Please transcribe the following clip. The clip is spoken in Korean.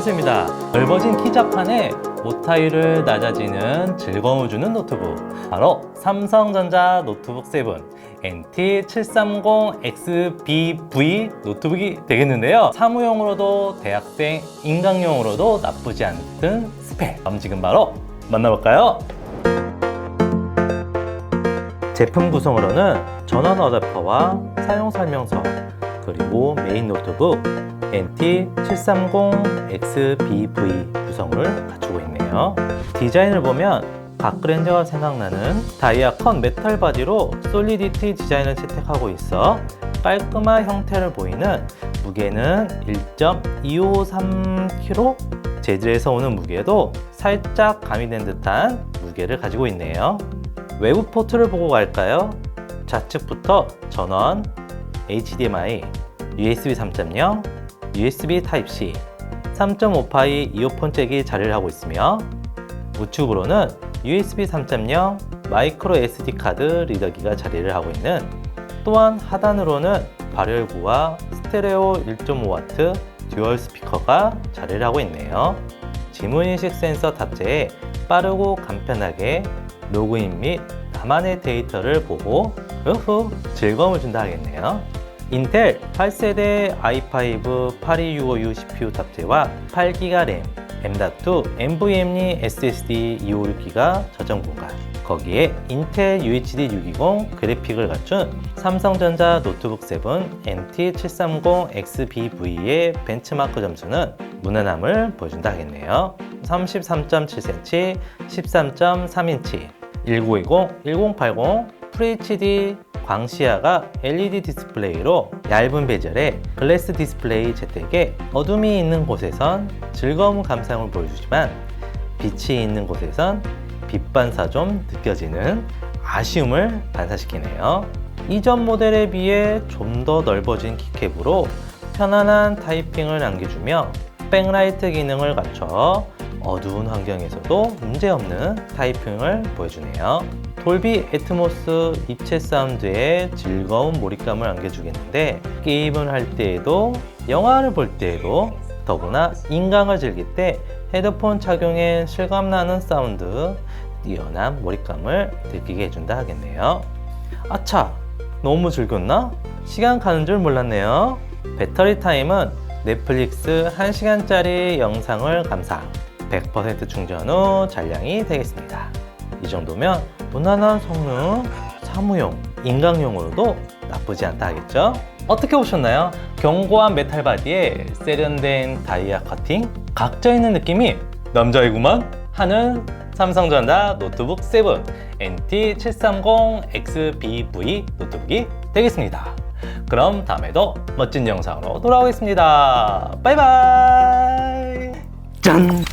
노트북입니다. 넓어진 키자판에 모타율을 낮아지는 즐거움을 주는 노트북. 바로 삼성전자 노트북 7 NT730XBV 노트북이 되겠는데요. 사무용으로도 대학생 인강용으로도 나쁘지 않던 스펙. 그럼 지금 바로 만나볼까요? 제품 구성으로는 전원 어댑터와 사용 설명서 그리고 메인 노트북 NT730XBV 구성을 갖추고 있네요. 디자인을 보면 박그랜저가 생각나는 다이아 컨 메탈 바디로 솔리디티 디자인을 채택하고 있어 깔끔한 형태를 보이는 무게는 1.253kg 재질에서 오는 무게도 살짝 가미된 듯한 무게를 가지고 있네요. 외부 포트를 보고 갈까요? 좌측부터 전원, HDMI, USB 3.0, USB Type-C, 3.5파이 이어폰 잭이 자리를 하고 있으며 우측으로는 USB 3.0 마이크로 SD 카드 리더기가 자리를 하고 있는 또한 하단으로는 발열구와 스테레오 1.5W 듀얼 스피커가 자리를 하고 있네요. 지문인식 센서 탑재에 빠르고 간편하게 로그인 및 나만의 데이터를 보고 그후 즐거움을 준다 하겠네요. 인텔 8세대 i5 8265U CPU 탑재와 8기가 램, M.2 NVMe SSD 256기가 저장 공간 거기에 인텔 UHD 620 그래픽을 갖춘 삼성전자 노트북 7 NT730XBV의 벤치마크 점수는 무난함을 보여준다 하겠네요. 33.7cm, 13.3인치, 1920, 1080, FHD 광시야가 LED 디스플레이로 얇은 베젤에 글래스 디스플레이 재택에 어둠이 있는 곳에선 즐거운 감상을 보여주지만 빛이 있는 곳에선 빛 반사 좀 느껴지는 아쉬움을 반사시키네요. 이전 모델에 비해 좀 더 넓어진 키캡으로 편안한 타이핑을 남겨주며 백라이트 기능을 갖춰 어두운 환경에서도 문제없는 타이핑을 보여주네요. 돌비 애트모스 입체 사운드에 즐거운 몰입감을 안겨주겠는데 게임을 할 때에도 영화를 볼 때에도 더구나 인강을 즐길 때 헤드폰 착용에 실감나는 사운드 뛰어난 몰입감을 느끼게 해준다 하겠네요. 아차 너무 즐겼나? 시간 가는 줄 몰랐네요. 배터리 타임은 넷플릭스 1시간짜리 영상을 감상 100% 충전 후 잔량이 되겠습니다. 이 정도면 무난한 성능, 사무용, 인강용으로도 나쁘지 않다 하겠죠? 어떻게 보셨나요? 견고한 메탈 바디에 세련된 다이아 커팅, 각져 있는 느낌이 남자이구만 하는 삼성전자 노트북 7 NT730XBV 노트북이 되겠습니다. 그럼 다음에도 멋진 영상으로 돌아오겠습니다. 바이바이! 짠!